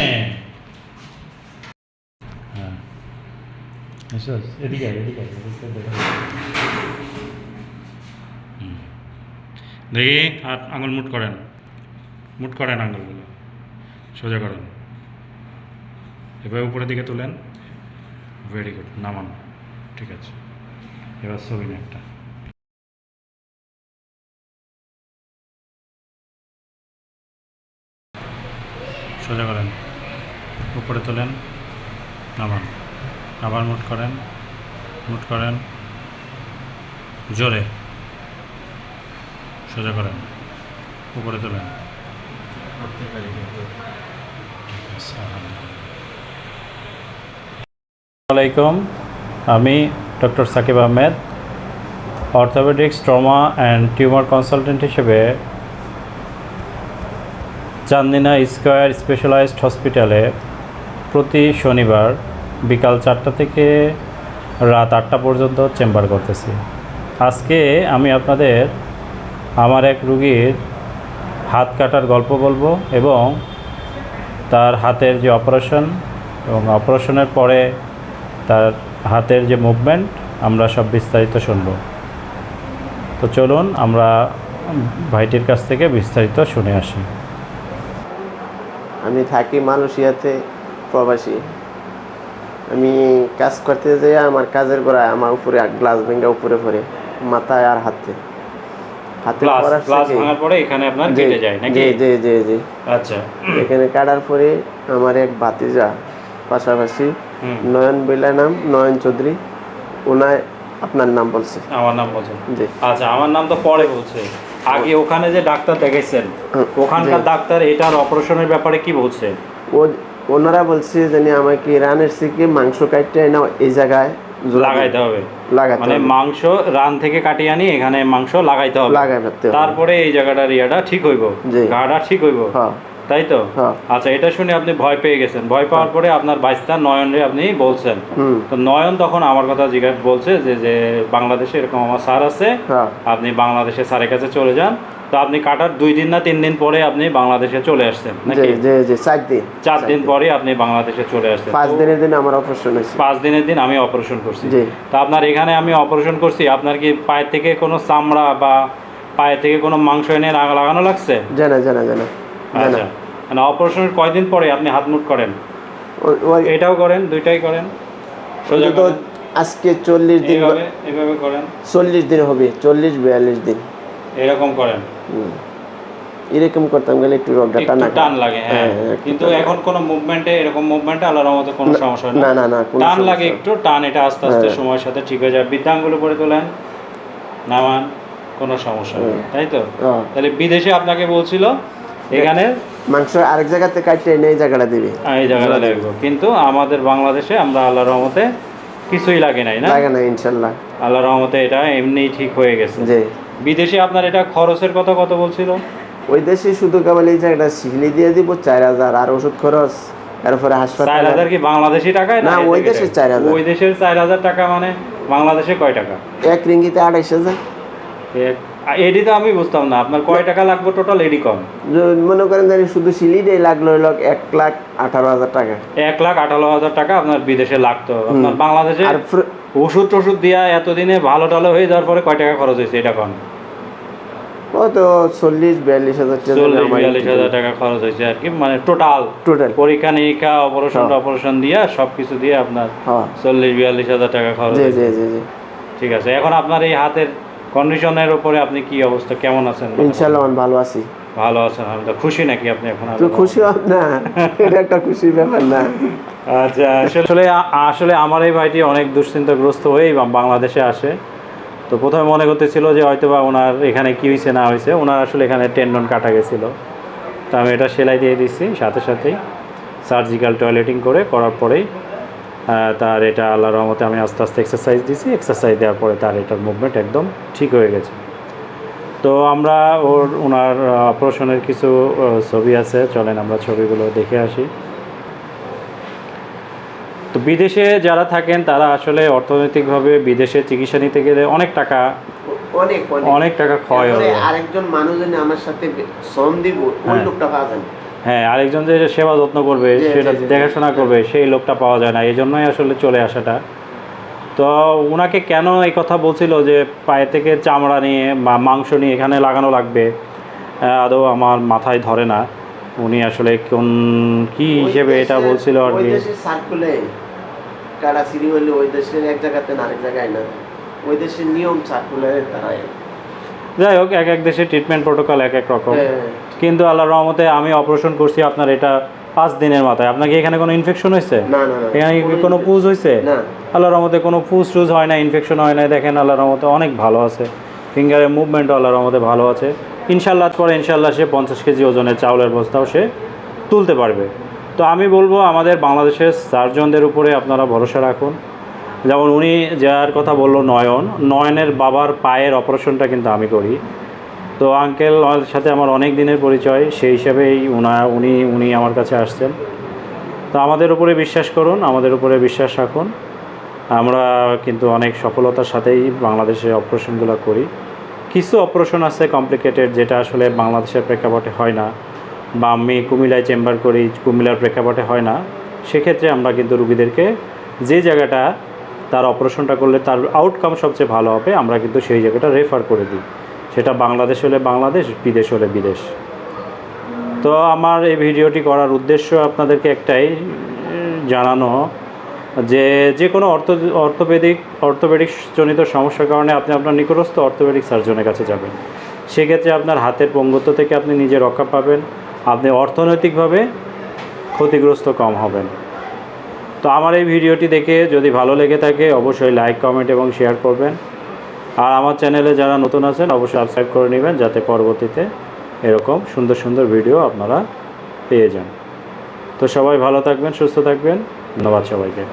হ্যাঁ। হ্যাঁ। এদিকে এদিকে দেখা। হাত আঙুল মুট করেন। মুট করেন আঙুলগুলো। সোজা করেন। এবার উপরের দিকে তুলেন। ভেরি গুড নামান। ঠিক আছে। এবার ছবি একটা। সোজা করেন। উপরে তোলেন, নামান। আবার মুট করেন মুট করেন, জোরে। সোজা করেন, উপরে তোলেন। আসসালামাইকুম আমি doctor Sakib Ahmed, orthopaedics, trauma and tumour consultant হিসেবে চান্দিনা স্কোয়ার স্পেশালাইজড হসপিটালে প্রতি শনিবার বিকাল চারটা থেকে রাত আটটা পর্যন্ত চেম্বার করতেছি। আজকে আমি আপনাদের আমার এক রুগীর হাত কাটার গল্প বলব এবং তার হাতের যে অপারেশন এবং অপারেশনের পরে তার হাতের যে মুভমেন্ট আমরা সব বিস্তারিত শুনব। তো চলুন আমরা ভাইটির কাছ থেকে বিস্তারিত শুনে আসি। আমি থাকি মালয়েশিয়াতে। প্রবাসী। আমি কাজ করতে যাই আমার কাজের গোড়ায় আমার উপরে গ্লাস ভেঙে উপরে পড়ে মাথায় আর হাতে। হাতে পড়ার ক্লাস থেকে- ভাঙার পরে এখানে আপনার কেটে যায় নাকি? জি জি জি জি। আচ্ছা। এখানে কাটার পরে আমার এক ভাতিজা পাশাপাশি নয়ন বিলা নাম নয়ন চৌধুরী ওনায় আপনার নাম বলছে। আমার নাম জি। আচ্ছা আমার নাম তো পরে বলছে। আগে ওখানে যে ডাক্তার দেখেছেন ওখানকার ডাক্তার এটার অপারেশনের ব্যাপারে কি বলছে? ও ওনারা বলছে জানি আমাকে রানের থেকে মাংস কাটতে না এই জায়গায় লাগাইতে হবে। লাগাতে মানে মাংস রান থেকে কাটিয়ে আনি এখানে মাংস লাগাইতে হবে। লাগাই ফেলতে হবে। তারপরে এই জায়গাটার ইয়াটা ঠিক হইব। গাটা ঠিক হইব। হ্যাঁ। তাই তো? হ্যাঁ। আচ্ছা এটা শুনে আপনি ভয় পেয়ে গেছেন। ভয় পাওয়ার পরে আপনার বাইস্তা নয়নরে আপনি বলছেন। তো নয়ন তখন আমার কথা জিজ্ঞাসা বলছে যে যে বাংলাদেশে এরকম আমার স্যার আছে। হ্যাঁ। আপনি বাংলাদেশে স্যারের কাছে চলে যান। তো আপনি কাটার দুই দিন না তিন দিন পরে আপনি বাংলাদেশে চলে আসছেন জি নাকি? জি জি চার দিন চার দিন পরে আপনি বাংলাদেশে চলে আসছেন। পাঁচ দিনের দিন আমার অপারেশন হয়েছে। পাঁচ দিনের দিন আমি অপারেশন করছি। জি। তো আপনার এখানে আমি অপারেশন করছি আপনার কি পায়ের থেকে কোনো চামড়া বা পায়ের থেকে কোনো মাংস এনে লাগা- লাগানো লাগছে? জানা জানা জানা আচ্ছা। মানে অপারেশনের কয়দিন পরে আপনি হাত মুট করেন? এটাও করেন দুইটাই করেন? আজকে চল্লিশ দিন এইভাবে করেন? চল্লিশ দিন হবে চল্লিশ বিয়াল্লিশ দিন। এরকম করেন। এরকম করতাম গেলে একটু রোগটা টানা টান লাগে হ্যাঁ কিন্তু এখন কোনো মুভমেন্টে এরকম মুভমেন্টে আল্লাহর রহমতে কোনো সমস্যা না। না না না টান লাগে একটু টান এটা আস্তে আস্তে হ্যাঁ। সময়ের সাথে ঠিক হয়ে যায়। বৃদ্ধাঙ্গুলো করে তোলেন নামান কোনো সমস্যা নেই তাই তো? হ্যাঁ। তাহলে বিদেশে আপনাকে বলছিল এখানে? মাংস আরেক জায়গাতে কাটতে এনে এই জায়গাটা দিবে। এই জায়গাটা লাগবে কিন্তু আমাদের বাংলাদেশে আমরা আল্লাহর রহমতে কিছুই লাগে নাই না? লাগে না ইনশাল্লাহ। আল্লাহর রহমতে এটা এমনি ঠিক হয়ে গেছে। যে বিদেশে আপনার এটা খরচের কথা কত বলছিল? ওই দেশে শুধু কেবল এই যে একটা সিগলি দিয়ে দিব চার হাজার আর ওষুধ খরচ এরপরে হাসপাতাল হাজার কি বাংলাদেশি টাকায় না, ওই টাকা? 4,000 ওই দেশের চার হাজার টাকা মানে বাংলাদেশে কয় টাকা? এক রিঙ্গিতে আড়াইশ হাজার। এক- আ, এডি তো আমি বুঝতাম না আপনার কয় টাকা লাগবে টোটাল এডি কম? মনে করেন জানি শুধু সিলিটাই লাগল হইল এক লাখ আঠারো হাজার টাকা। এক লাখ আঠারো হাজার টাকা আপনার বিদেশে লাগতো। আপনার বাংলাদেশে আর ওষুধ টষুধ দিয়া এতদিনে ভালো টালো হয়ে যাওয়ার পরে কয় টাকা খরচ হয়েছে এটা কন? ও তো চল্লিশ বিয়াল্লিশ হাজার চল্লিশ বিয়াল্লিশ হাজার টাকা খরচ হয়েছে আর কি মানে টোটাল টোটাল পরীক্ষা নিরীক্ষা অপারেশন হ্যাঁ। অপারেশন দিয়া সব কিছু দিয়ে আপনার হ্যাঁ। চল্লিশ বিয়াল্লিশ হাজার টাকা খরচ জি হয়েছে। জি জি জি। ঠিক আছে এখন আপনার এই হাতের কন্ডিশনের উপরে আপনি কি অবস্থা কেমন আছেন? ইনশাল্লাহ ভালো আছি। ভালো আছেন তো খুশি নাকি আপনি এখন তুই খুশি না। এটা একটা খুশির ব্যাপার না। আচ্ছা আসলে আসলে আমার এই ভাইটি অনেক দুশ্চিন্তাগ্রস্ত হয়েই বাংলাদেশে আসে। তো প্রথমে মনে করতেছিল যে হয়তো বা ওনার এখানে কী হয়েছে না হয়েছে। ওনার আসলে এখানে টেন্ডন কাটা গেছিল। তো আমি এটা সেলাই দিয়ে দিচ্ছি সাথে সাথেই সার্জিক্যাল টয়লেটিং করে করার পরেই তার এটা আল্লাহ রহমতে আমি আস্তে আস্তে এক্সারসাইজ দিছি। এক্সারসাইজ দেওয়ার পরে তার এটার মুভমেন্ট একদম ঠিক হয়ে গেছে। তো আমরা ওর ওনার অপারেশনের কিছু ছবি আছে। চলেন আমরা ছবিগুলো দেখে আসি। তো বিদেশে যারা থাকেন তারা আসলে অর্থনৈতিকভাবে বিদেশে চিকিৎসা নিতে গেলে অনেক টাকা অনেক অনেক। টাকা ক্ষয় হবে। আরেকজন মানুষ আমার সাথে শ্রম দিব ওই হ্যাঁ। লোকটা পাওয়া যায় হ্যাঁ আরেকজন যে সেবা যত্ন করবে সেটা। দেখাশোনা করবে সেই লোকটা পাওয়া যায় না। এই জন্যই আসলে চলে আসাটা। তো ওনাকে কেন এই কথা বলছিল যে পায়ে থেকে চামড়া নিয়ে বা মাংস নিয়ে এখানে লাগানো লাগবে? আদৌ আমার মাথায় ধরে না। উনি আসলে কোন কি হিসেবে এটা বলছিল আর কি? সার্কুলে হলে ওই দেশের এক জায়গাতে আরেক জায়গায় না ওই দেশের নিয়ম সার্কুলে তারা যাই হোক এক এক দেশের ট্রিটমেন্ট প্রোটোকল এক এক রকম। হ্যাঁ, কিন্তু আল্লাহ রহমতে আমি অপারেশন করছি আপনার এটা পাঁচ দিনের মাথায়। আপনাকে এখানে কোনো ইনফেকশন হয়েছে? এখানে কোনো পুজ হয়েছে? আল্লাহর রহমতে কোনো পুজ টুজ হয় না ইনফেকশন হয় না দেখেন আল্লাহর রহমতে অনেক ভালো আছে। ফিঙ্গারের মুভমেন্টও আল্লাহর রহমতে ভালো আছে। ইনশাল্লাহ পরে ইনশাল্লাহ সে পঞ্চাশ কেজি ওজনের চাউলের বস্তাও সে তুলতে পারবে। তো আমি বলব আমাদের বাংলাদেশের সার্জনদের উপরে আপনারা ভরসা রাখুন। যেমন উনি যার কথা বলল নয়ন নয়নের বাবার পায়ের অপারেশনটা কিন্তু আমি করি। তো আঙ্কেল সাথে আমার অনেক দিনের পরিচয়, সেই হিসাবেই উনা, উনি উনি আমার কাছে আসছেন। তো আমাদের উপরে বিশ্বাস করুন, আমাদের উপরে বিশ্বাস রাখুন। আমরা কিন্তু অনেক সফলতার সাথেই বাংলাদেশে অপারেশনগুলো করি। কিছু অপারেশন আছে কমপ্লিকেটেড, যেটা আসলে বাংলাদেশের প্রেক্ষাপটে হয় না। বা আমি কুমিল্লায় চেম্বার করি, কুমিল্লার প্রেক্ষাপটে হয় না। সেক্ষেত্রে আমরা কিন্তু রুগীদেরকে যে জায়গাটা তার অপারেশনটা করলে তার আউটকাম সবচেয়ে ভালো হবে, আমরা কিন্তু সেই জায়গাটা রেফার করে দিই। সেটা বাংলাদেশ হলে বাংলাদেশ, বিদেশ হলে বিদেশ। তো আমার এই ভিডিওটি করার উদ্দেশ্য আপনাদেরকে একটাই জানানো যে যে কোনো অর্থ অর্থোপেডিক অর্থোপেডিক জনিত সমস্যার কারণে আপনি আপনার নিকটস্থ অর্থোপেডিক সার্জনের কাছে যাবেন। সেক্ষেত্রে আপনার হাতের পঙ্গুত্ব থেকে আপনি নিজে রক্ষা পাবেন, আপনি অর্থনৈতিকভাবে ক্ষতিগ্রস্ত কম হবেন। তো আমার এই ভিডিওটি দেখে যদি ভালো লেগে থাকে, অবশ্যই লাইক, কমেন্ট এবং শেয়ার করবেন। আর আমার চ্যানেলে যারা নতুন আছেন, অবশ্যই সাবস্ক্রাইব করে নেবেন যাতে পরবর্তীতে এরকম সুন্দর সুন্দর ভিডিও আপনারা পেয়ে যান। তো সবাই ভালো থাকবেন, সুস্থ থাকবেন। ধন্যবাদ সবাইকে।